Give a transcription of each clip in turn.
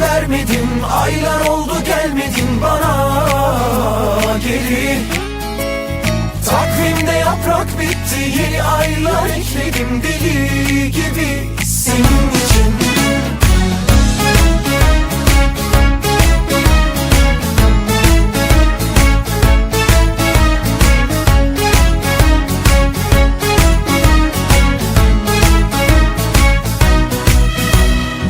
gelmedin Aylar oldu gelmedin bana geri. Takvimde yaprak bitti Yeni aylar ekledim deli gibi. Senin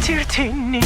Tenini